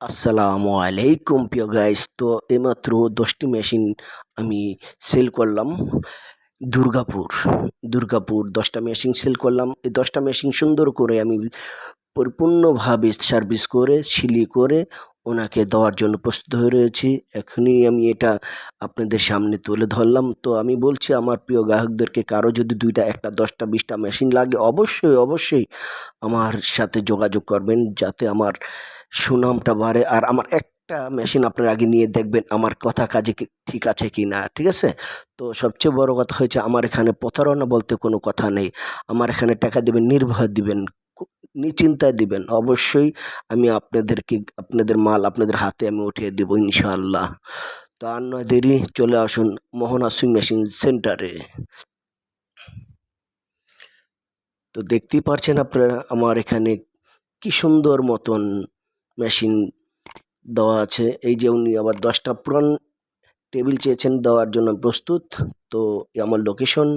আসসালামু আলাইকুম, প্রিয় গাইস তো এইমাত্র দশটি মেশিন আমি সেল করলাম দুর্গাপুর। দুর্গাপুর দশটা মেশিন সেল করলাম। এই দশটা মেশিন সুন্দর করে আমি পরিপূর্ণভাবে সার্ভিস করে, সিলি করে ওনাকে দেওয়ার জন্য প্রস্তুত হয়ে রয়েছি। এখনই আমি এটা আপনাদের সামনে তুলে ধরলাম। তো আমি বলছি, আমার প্রিয় গ্রাহকদেরকে কারও যদি দুইটা, একটা, দশটা, বিশটা মেশিন লাগে, অবশ্যই অবশ্যই আমার সাথে যোগাযোগ করবেন যাতে আমার সুনামটা বাড়ে। আর আমার একটা মেশিন আপনার আগে নিয়ে দেখবেন, আমার কথা কাজে ঠিক আছে কি না, ঠিক আছে? তো সবচেয়ে বড় কথা হয়েছে, আমার এখানে প্রতারণা বলতে কোনো কথা নেই। আমার এখানে টাকা দিবেন নির্ভয় দিবেন নিশ্চিন্তায় দিবেন। অবশ্যই আমি আপনাদেরকে, আপনাদের মাল আপনাদের হাতে আমি উঠিয়ে দেবো ইনশাআল্লাহ। তো আর নয়, দেরি, চলে আসুন মোহনা সুইং মেশিন সেন্টারে। তো দেখতেই পারছেন আপনারা আমার এখানে কি সুন্দর মতন মেশিন দেওয়া আছে। এই যে উনি আবার দশটা পুরান টেবিল চেয়েছেন দেওয়ার জন্য প্রস্তুত। তো আমার লোকেশন।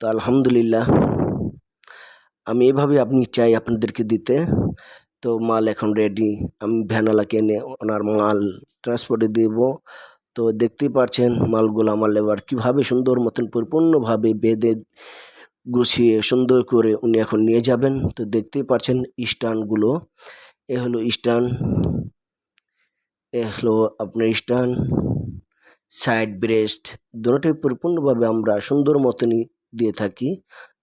তো আলহামদুলিল্লাহ। আমি এভাবে আপনি চাই আপনাদেরকে দিতে। তো মাল এখন রেডি আমি ভ্যানালাকে এনে ওনার মাল ট্রান্সপোর্টে দেব। তো দেখতেই পারছেন মালগুলো আমার লেবার কীভাবে সুন্দর মতন পরিপূর্ণভাবে বেঁধে গুছিয়ে সুন্দর করে উনি এখন নিয়ে যাবেন। তো দেখতেই পারছেন স্ট্যান্ডগুলো। এ হলো স্ট্যান্ড, এ হলো আপনার স্ট্যান্ড সাইড ব্রেস্ট দুটোই পরিপূর্ণভাবে আমরা সুন্দর মতনই দিয়ে থাকি।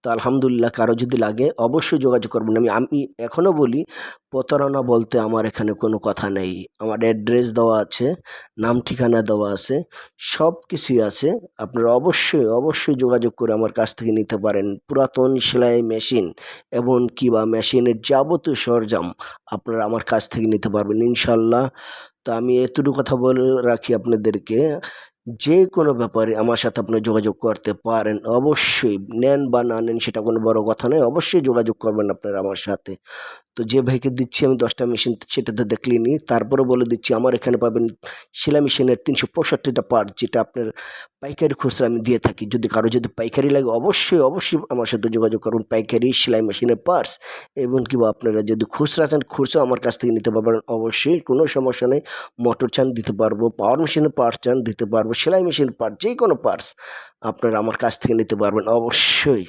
তো আলহামদুলিল্লাহ কারও যদি লাগে অবশ্যই যোগাযোগ করবেন। আমি আমি এখনও বলি, প্রতারণা বলতে আমার এখানে কোনো কথা নেই। আমার অ্যাড্রেস দেওয়া আছে, নাম ঠিকানা দেওয়া আছে সব কিছুই আছে। আপনারা অবশ্যই অবশ্যই যোগাযোগ করে আমার কাছ থেকে নিতে পারেন। পুরাতন সেলাই মেশিন এবং কি বা মেশিনের যাবতীয় সরঞ্জাম আপনারা আমার কাছ থেকে নিতে পারবেন ইনশাল্লাহ। তো আমি এতটুকু কথা বলে রাখি আপনাদেরকে। যে কোনো ব্যাপারে আমার সাথে আপনারা যোগাযোগ করতে পারেন, অবশ্যই নেন বা না নেন সেটা কোনো বড় কথা নয়, অবশ্যই যোগাযোগ করবেন আপনারা আমার সাথে। তো যে ভাইকে দিচ্ছি আমি দশটা মেশিন সেটা তো দেখলেনি তারপরে বলে দিচ্ছি আমার এখানে পাবেন সেলাই মেশিনের তিনশো পঁয়ষট্টিটা পার্ট যেটা আপনার পাইকারি খুচরা আমি দিয়ে থাকি। যদি কারও যদি পাইকারি লাগে অবশ্যই অবশ্যই আমার সাথে যোগাযোগ করুন পাইকারি সেলাই মেশিনের পার্টস এবং কি বা আপনারা যদি খুচরা চান, খুচরা আমার কাছ থেকে নিতে পারবেন, অবশ্যই কোনো সমস্যা নেই। মোটর চান দিতে পারব পাওয়ার মেশিনের পার্টস চান দিতে পারব। সেলাই মেশিন পার্টস যে কোনো পার্টস আপনারা আমার কাছ থেকে নিতে পারবেন অবশ্যই।